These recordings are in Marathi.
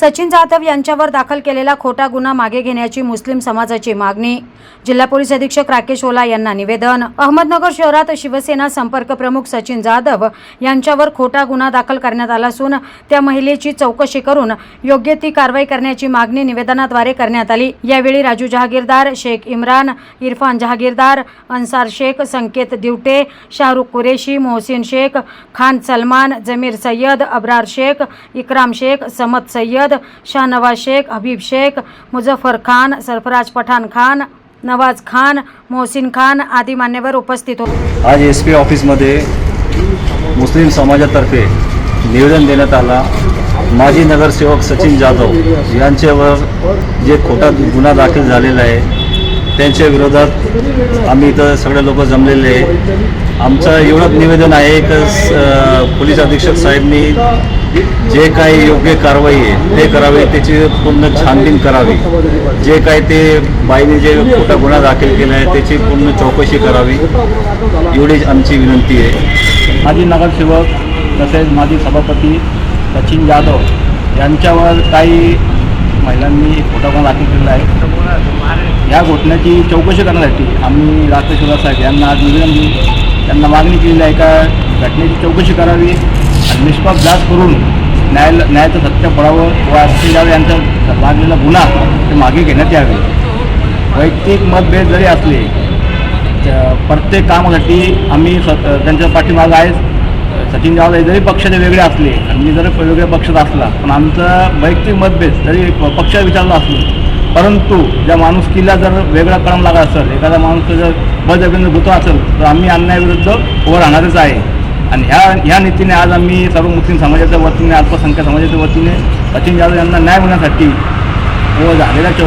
सचिन जाधव यांच्यावर दाखल केलेला खोटा गुन्हा मागे घेण्याची मुस्लिम समाजाची मागणी. जिल्हा पोलीस अधीक्षक राकेश ओला यांना निवेदन. अहमदनगर शहरात शिवसेना संपर्क प्रमुख सचिन जाधव यांच्यावर खोटा गुन्हा दाखल करण्यात आला असून त्या महिलेची चौकशी करून योग्य ती कारवाई करण्याची मागणी निवेदनाद्वारे करण्यात आली. यावेळी राजू जहागीरदार शेख इम्रान इरफान जहागीरदार अन्सार शेख संकेत दिवटे शाहरुख कुरेशी मोहसिन शेख खान सलमान जमीर सय्यद अब्रार शेख इकराम शेख समद सय्यद शाहनवाज शेख हबीब शेख मुझफ्फर खान सरफराज पठाण खान नवाज खान मोहसिन खान आदी मान्यवर उपस्थित होते. आज एस पी ऑफिसमध्ये मुस्लिम समाजातर्फे निवेदन देण्यात आला. माजी नगरसेवक सचिन जाधव यांच्यावर जे खोटा गुन्हा दाखल झालेला आहे त्यांच्या विरोधात आम्ही इथं सगळे लोक जमलेले आहे. आमचं एवढंच निवेदन आहे की पोलीस अधीक्षक साहेबनी जे काही योग्य कारवाई आहे ते करावे त्याची पूर्ण छानबीन करावी. जे काही ते बाईने जे खोटा गुन्हा दाखल केला आहे त्याची पूर्ण चौकशी करावी. एवढीच आमची विनंती आहे. माजी नगरसेवक तसेच माजी सभापती सचिन जाधव यांच्यावर काही महिलांनी खोटा गुन्हा दाखल केलेला आहे. या घटनेची चौकशी करण्यासाठी आम्ही राकेश साहेब यांना आज निवेदन त्यांना मागणी केलेली आहे का? घटनेची चौकशी करावी. निष्पाप जात करून न्याय न्यायाचं सत्य पडावं व सचिन जाधव यांचा लागलेला गुन्हा ते मागे घेण्यात यावे. वैयक्तिक मतभेद जरी असले प्रत्येक कामासाठी आम्ही स्वत त्यांच्या पाठीमागं आहे सचिन जाधव जरी जरी पक्षाचे वेगळे असले आणि मी जर वेगळ्या पक्षात असला पण आमचं वैयक्तिक मतभेद जरी प- पक्ष विचारला असलो परंतु ज्या माणुसकीला जर वेगळा क्रम लागला असेल एखादा माणूस जर बळजबरीनं गुतो असेल तर आम्ही अन्यायाविरुद्ध उभं राहणारच आहे. आणि ह्या ह्या नीतीने आज आम्ही सर्व मुस्लिम समाजाच्या वतीने अल्पसंख्याक समाजाच्या वतीने सचिन जाधव यांना न्याय मिळण्यासाठी व झालेल्या चौ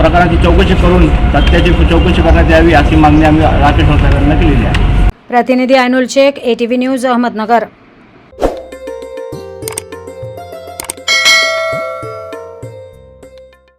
प्रकाराची चौकशी करून सत्याची चौकशी करण्यात यावी अशी मागणी आम्ही राकेश सरकारनं केलेली आहे. प्रतिनिधी ऐनुल शेख एटीव्ही न्यूज अहमदनगर.